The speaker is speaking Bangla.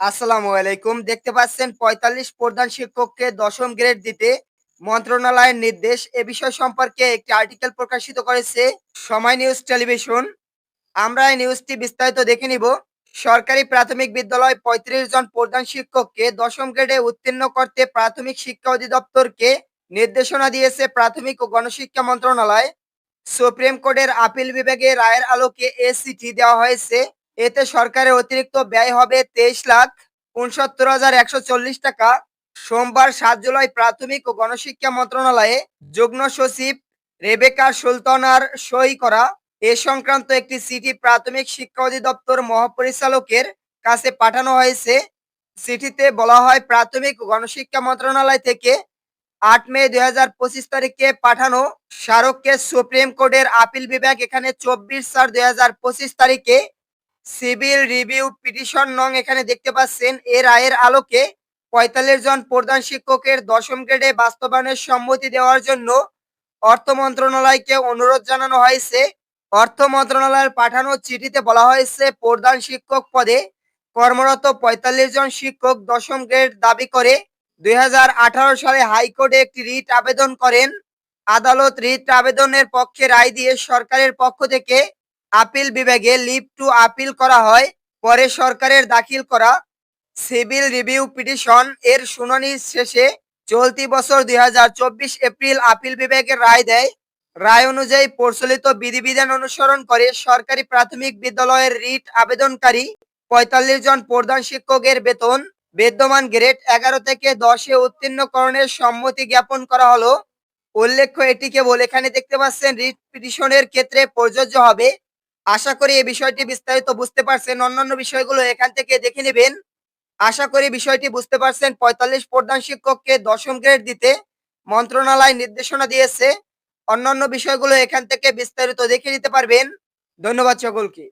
আসসালামু আলাইকুম। দেখতে পাচ্ছেন পঁয়তাল্লিশ প্রধান শিক্ষককে দশম গ্রেড দিতে মন্ত্রণালয়ের নির্দেশ। এ বিষয় সম্পর্কে একটি আর্টিকেল প্রকাশিত করেছে সময় নিউজ টেলিভিশন। আমরা এই নিউজটি বিস্তারিত দেখে নিব। সরকারি প্রাথমিক বিদ্যালয় পঁয়ত্রিশ জন প্রধান শিক্ষককে দশম গ্রেডে উত্তীর্ণ করতে প্রাথমিক শিক্ষা অধিদপ্তরকে নির্দেশনা দিয়েছে প্রাথমিক ও গণশিক্ষা মন্ত্রণালয়। সুপ্রিম কোর্টের আপিল বিভাগে রায়ের আলোকে এ চিঠি দেওয়া হয়েছে। এতে সরকারের অতিরিক্ত ব্যয় হবে তেইশ লাখ উনসত্তর হাজার একশো চল্লিশ টাকা। সোমবার সাত জুলাই প্রাথমিক ও গণশিক্ষা মন্ত্রণালয়ে যুগ্ম সচিব রেবেকা সুলতানার সই করা। এ সংক্রান্ত একটি চিঠি প্রাথমিক শিক্ষা অধিদপ্তর মহাপরিচালকের কাছে পাঠানো হয়েছে। চিঠিতে বলা হয়, প্রাথমিক গণশিক্ষা মন্ত্রণালয় থেকে আট মে দুই হাজার পঁচিশ তারিখে পাঠানো স্মারককে সুপ্রিম কোর্টের আপিল বিভাগ এখানে চব্বিশ চার দুই হাজার পঁচিশ তারিখে সিভিল রিভিউ পিটিশন নং এখানে দেখতে পাচ্ছেন। এর রায়ের আলোকে পঁয়তাল্লিশ জন প্রধান শিক্ষকের দশম গ্রেডে বাস্তবায়নের সম্মতি দেওয়ার জন্য অর্থ মন্ত্রণালয়কে অনুরোধ জানানো হয়েছে। অর্থ মন্ত্রণালয়ের পাঠানো চিঠিতে বলা হয়েছে, প্রধান শিক্ষক পদে কর্মরত পঁয়তাল্লিশ জন শিক্ষক দশম গ্রেড দাবি করে দুই হাজার আঠারো সালে হাইকোর্টে একটি রিট আবেদন করেন। আদালত রিট আবেদনের পক্ষে রায় দিয়ে সরকারের পক্ষ থেকে আপিল বিভাগে লিভ টু আপিল করা হয়, পরে সরকারের দাখিল করা সিভিল রিভিউ পিটিশন এর শুনানি শেষে চলতি বছর দুই হাজার চব্বিশ এপ্রিল আপিল বিভাগের রায় দেয়। রায় অনুযায়ী প্রচলিত বিধিবিধান অনুসরণ করে সরকারি প্রাথমিক বিদ্যালয়ের রিট আবেদনকারী পঁয়তাল্লিশ জন প্রধান শিক্ষকের বেতন বিদ্যমান গ্রেড এগারো থেকে দশে উত্তীর্ণকরণের সম্মতি জ্ঞাপন করা হলো। উল্লেখ্য এটি কেবল এখানে দেখতে পাচ্ছেন, রিট পিটিশনের ক্ষেত্রে প্রযোজ্য হবে আশা করি এই বিষয়টি বিস্তারিত বুঝতে পারছেন। অন্যান্য বিষয়গুলো এখান থেকে দেখে নেবেন। আশা করি বিষয়টি বুঝতে পারছেন। পঁয়তাল্লিশ প্রধান শিক্ষককে দশম গ্রেড দিতে মন্ত্রণালয় নির্দেশনা দিয়েছে। অন্যান্য বিষয়গুলো এখান থেকে বিস্তারিত দেখে নিতে পারবেন। ধন্যবাদ সকলকে।